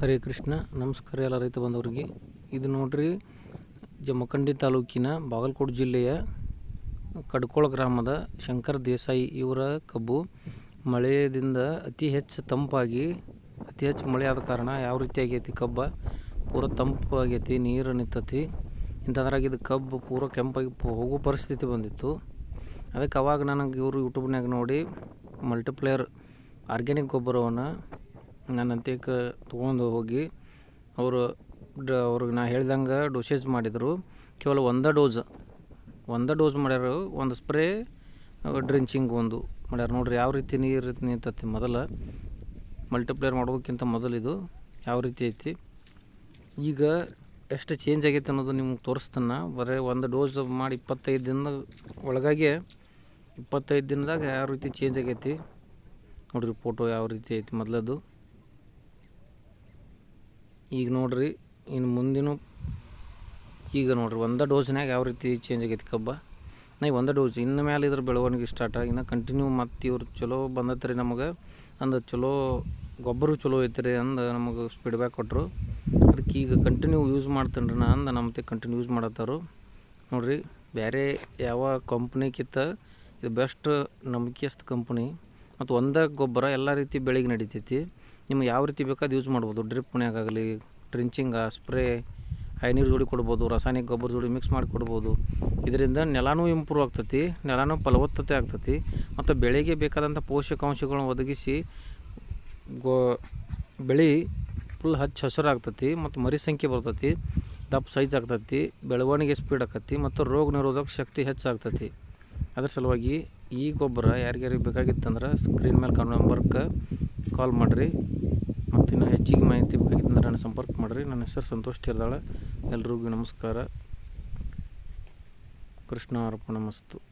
ಹರೇ ಕೃಷ್ಣ, ನಮಸ್ಕಾರ ಎಲ್ಲ ರೈತ ಬಂದವರಿಗೆ. ಇದು ನೋಡ್ರಿ, ಜಮಖಂಡಿ ತಾಲೂಕಿನ ಬಾಗಲಕೋಟೆ ಜಿಲ್ಲೆಯ ಕಡ್ಕೋಳ ಗ್ರಾಮದ ಶಂಕರ್ ದೇಸಾಯಿ ಇವರ ಕಬ್ಬು ಮಳೆಯಿಂದ ಅತಿ ಹೆಚ್ಚು ತಂಪಾಗಿ, ಅತಿ ಹೆಚ್ಚು ಮಳೆ ಆದ ಕಾರಣ ಯಾವ ರೀತಿ ಆಗೈತಿ ಕಬ್ಬ? ಪೂರ ತಂಪು ಆಗೈತಿ, ನೀರು ನಿಂತತಿ. ಇಂಥದ್ರಾಗ ಇದು ಕಬ್ಬು ಪೂರ ಕೆಂಪಾಗಿ ಹೋಗೋ ಪರಿಸ್ಥಿತಿ ಬಂದಿತ್ತು. ಅದಕ್ಕೆ ಅವಾಗ ನನಗೆ ಇವರು ಯೂಟ್ಯೂಬ್ನಾಗ ನೋಡಿ ಮಲ್ಟಿಪ್ಲೇಯರ್ ಆರ್ಗ್ಯಾನಿಕ್ ಗೊಬ್ಬರವನ್ನು ನನ್ನ ಅಂತ್ಯಕ ತೊಗೊಂಡು ಹೋಗಿ ಅವರು ಡ ಅವ್ರಿಗೆ ನಾ ಹೇಳ್ದಂಗೆ ಡೋಸೇಜ್ ಮಾಡಿದರು. ಕೇವಲ ಒಂದೇ ಡೋಸ್ ಒಂದೇ ಡೋಸ್ ಮಾಡ್ಯಾರ, ಒಂದು ಸ್ಪ್ರೇ ಡ್ರಿಂಚಿಂಗ್ ಒಂದು ಮಾಡ್ಯಾರ. ನೋಡ್ರಿ ಯಾವ ರೀತಿ ನೀರು ನಿಂತತಿ ಮೊದಲ. ಮಲ್ಟಿಪ್ಲೇಯರ್ ಮಾಡೋದಕ್ಕಿಂತ ಮೊದಲು ಇದು. ಯಾವ ರೀತಿ ಐತಿ? ಈಗ ಎಷ್ಟು ಚೇಂಜ್ ಆಗೈತೆ ಅನ್ನೋದು ನಿಮ್ಗೆ ತೋರಿಸ್ತಾನೆ. ಬರೀ ಒಂದು ಡೋಸ್ ಮಾಡಿ ಇಪ್ಪತ್ತೈದು ದಿನದ ಒಳಗಾಗೆ ಇಪ್ಪತ್ತೈದು ದಿನದಾಗ ಯಾವ ರೀತಿ ಚೇಂಜ್ ಆಗೈತಿ? ನೋಡ್ರಿ ಫೋಟೋ ಯಾವ ರೀತಿ ಐತಿ ಮೊದಲದು. ಈಗ ನೋಡ್ರಿ, ಇನ್ನು ಮುಂದಿನ ಈಗ ನೋಡ್ರಿ, ಒಂದೇ ಡೋಸ್ನಾಗ ಯಾವ ರೀತಿ ಚೇಂಜ್ ಆಗೈತಿ ಕಬ್ಬ? ನಾ ಒಂದೇ ಡೋಸ್ ಇನ್ನು ಮೇಲೆ ಇದ್ರ ಬೆಳವಣಿಗೆ ಸ್ಟಾರ್ಟ್ ಇನ್ನು ಕಂಟಿನ್ಯೂ ಮತ್ತು ಇವ್ರು ಚಲೋ ಬಂದತ್ರಿ ನಮಗೆ, ಅಂದ ಚಲೋ ಗೊಬ್ಬರ ಚಲೋ ಐತ್ರಿ ಅಂದ ನಮಗೆ ಫೀಡ್ಬ್ಯಾಕ್ ಕೊಟ್ಟರು ಅದಕ್ಕೆ ಈಗ ಕಂಟಿನ್ಯೂ ಯೂಸ್ ಮಾಡ್ತೇನೆ ರೀ ನಾ ಅಂದ, ನಮ್ಮ ಕಂಟಿನ್ಯೂ ಯೂಸ್ ಮಾಡತ್ತಾರು. ನೋಡ್ರಿ ಬೇರೆ ಯಾವ ಕಂಪ್ನಿಕ್ಕಿಂತ ಇದು ಬೆಸ್ಟ್ ನಂಬಿಕೆಸ್ತ್ ಕಂಪ್ನಿ ಮತ್ತು ಒಂದೇ ಗೊಬ್ಬರ ಎಲ್ಲ ರೀತಿ ಬೆಳೆಗೆ ನಡಿತೈತಿ. ನಿಮ್ಗೆ ಯಾವ ರೀತಿ ಬೇಕಾದ ಯೂಸ್ ಮಾಡ್ಬೋದು? ಡ್ರಿಪ್ನ್ಯಾಗಲಿ ಟ್ರಿಂಚಿಂಗ ಸ್ಪ್ರೇ ಹೈ ನೀರು ಜೋಡಿ ಕೊಡ್ಬೋದು, ರಾಸಾಯನಿಕ ಗೊಬ್ಬರ ಜೋಡಿ ಮಿಕ್ಸ್ ಮಾಡಿ ಕೊಡ್ಬೋದು. ಇದರಿಂದ ನೆಲನೂ ಇಂಪ್ರೂವ್ ಆಗ್ತತಿ, ನೆಲನೂ ಫಲವತ್ತತೆ ಆಗ್ತತಿ, ಮತ್ತು ಬೆಳೆಗೆ ಬೇಕಾದಂಥ ಪೋಷಕಾಂಶಗಳನ್ನ ಒದಗಿಸಿ ಗೋ, ಬೆಳೆ ಫುಲ್ ಹಚ್ಚ ಹಸಿರು ಆಗ್ತೈತಿ ಮತ್ತು ಮರಿ ಸಂಖ್ಯೆ ಬರ್ತತಿ, ದಪ್ಪ ಸೈಜ್ ಆಗ್ತತಿ, ಬೆಳವಣಿಗೆ ಸ್ಪೀಡ್ ಆಕತಿ, ಮತ್ತು ರೋಗ ನಿರೋಧಕ ಶಕ್ತಿ ಹೆಚ್ಚಾಗ್ತತಿ ಅದ್ರ ಸಲುವಾಗಿ ಈ ಗೊಬ್ಬರ ಯಾರಿಗ್ಯಾರಿಗೆ ಬೇಕಾಗಿತ್ತಂದ್ರೆ ಸ್ಕ್ರೀನ್ ಮೇಲೆ ಕಾಣೋ ನಂಬರ್ಗೆ ಕಾಲ್ ಮಾಡಿರಿ. ಮತ್ತು ಇನ್ನೂ ಹೆಚ್ಚಿಗೆ ಮಾಹಿತಿ ಬೇಕಾಗಿತ್ತಂದ್ರೆ ನನ್ನ ಸಂಪರ್ಕ ಮಾಡಿರಿ. ನನ್ನ ಹೆಸರು ಸಂತೋಷ್ ತೀರ್ದಾಳ ಎಲ್ರಿಗೂ ನಮಸ್ಕಾರ. ಕೃಷ್ಣ ಅರ್ಪಣ ಮಸ್ತು.